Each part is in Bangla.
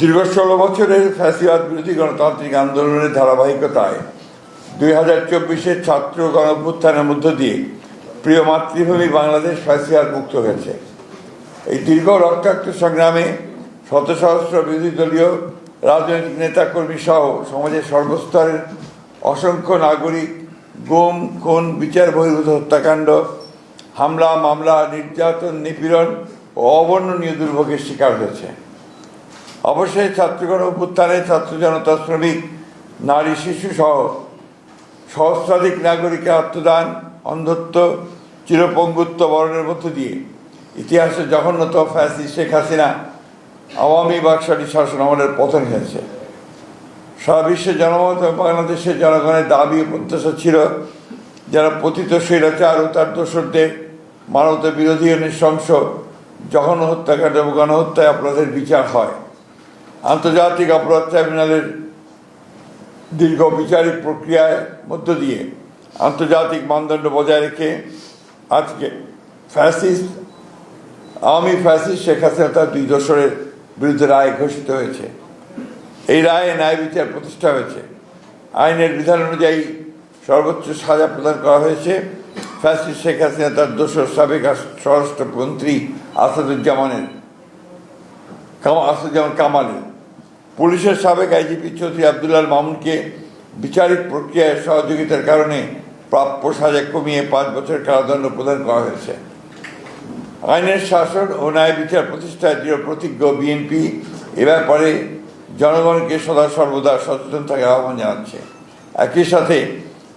দীর্ঘ ষোলো বছরের ফ্যাসিবাদ বিরোধী গণতান্ত্রিক আন্দোলনের ধারাবাহিকতায় দুই হাজার চব্বিশের ছাত্র গণভ্যুত্থানের মধ্য দিয়ে প্রিয় মাতৃভূমি বাংলাদেশ ফ্যাসিবাদ মুক্ত হয়েছে। এই দীর্ঘ রক্তাক্ত সংগ্রামে শত সহস্র বিরোধী দলীয় রাজনৈতিক নেতাকর্মী সহ সমাজের সর্বস্তরের অসংখ্য নাগরিক গুম, খুন, বিচার বহির্ভূত হত্যাকাণ্ড, হামলা, মামলা, নির্যাতন, নিপীড়ন ও অবর্ণনীয় দুর্ভোগের শিকার হয়েছে। অবশ্যই ছাত্রগণ অভ্যুত্থানে ছাত্র জনতা শ্রমিক নারী, শিশু সহ সহস্রাধিক নাগরিকের আত্মদান, অন্ধত্ব, চিরপঙ্গুত্ব বরণের মধ্য দিয়ে ইতিহাসে জঘন্যতম ফ্যাসি শেখ হাসিনা আওয়ামী বাকশালী শাসন আমলের পতন হয়েছে। সারা বিশ্বের জনমত বাংলাদেশের জনগণের দাবি প্রত্যাশা ছিল যারা পতিত স্বৈরাচার ও তার দোসরদের মানবতা বিরোধী ও নৃশংস জঘন্য হত্যাকাণ্ড এবং গণহত্যায় অপরাধের বিচার হয়। আন্তর্জাতিক অপরাধ ট্রাইব্যুনালের দীর্ঘ বিচারিক প্রক্রিয়ার মধ্য দিয়ে আন্তর্জাতিক মানদণ্ড বজায় রেখে আজকে ফ্যাসিস্ট, আওয়ামী ফ্যাসিস্ট শেখ হাসিনা তার দুই দশরের বিরুদ্ধে রায় ঘোষিত হয়েছে। এই রায়ে ন্যায় বিচার প্রতিষ্ঠা হয়েছে। আইনের বিধান অনুযায়ী সর্বোচ্চ সাজা প্রদান করা হয়েছে। ফ্যাসিস্ট শেখ হাসিনা তার দোসর সাবেক স্বরাষ্ট্রমন্ত্রী আসাদুজ্জামানের আসাদুজ্জামান কামালের। পুলিশের সাবেক আইজিপি চৌধুরী আবদুল্লাল মামুনকে বিচারিক প্রক্রিয়ায় সহযোগিতার কারণে প্রাপ্য সাজা কমিয়ে পাঁচ বছর কারাদণ্ড প্রদান করা হয়েছে। আইনের শাসন ও ন্যায় বিচার প্রতিষ্ঠায় দৃঢ় প্রতিজ্ঞ বিএনপি। এ ব্যাপারে জনগণকে সদা সর্বদা সচেতন থাকার আহ্বান জানাচ্ছে। একই সাথে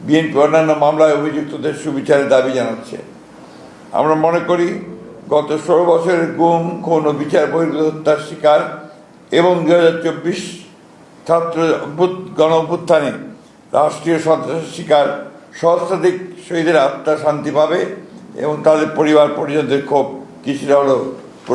বিএনপি অন্যান্য মামলায় অভিযুক্তদের সুবিচারের দাবি জানাচ্ছে। আমরা মনে করি, গত ষোলো বছরের গুম, খুন ও বিচার বহির্ভূত হত্যার শিকার এবং দু হাজার চব্বিশ ছাত্র গণ অভ্যুত্থানে রাষ্ট্রীয় সন্ত্রাসের শিকার সহস্রাধিক শহীদের আত্মা শান্তি পাবে এবং তাদের পরিবার পরিজনদের ক্ষোভ কিছুটা হলেও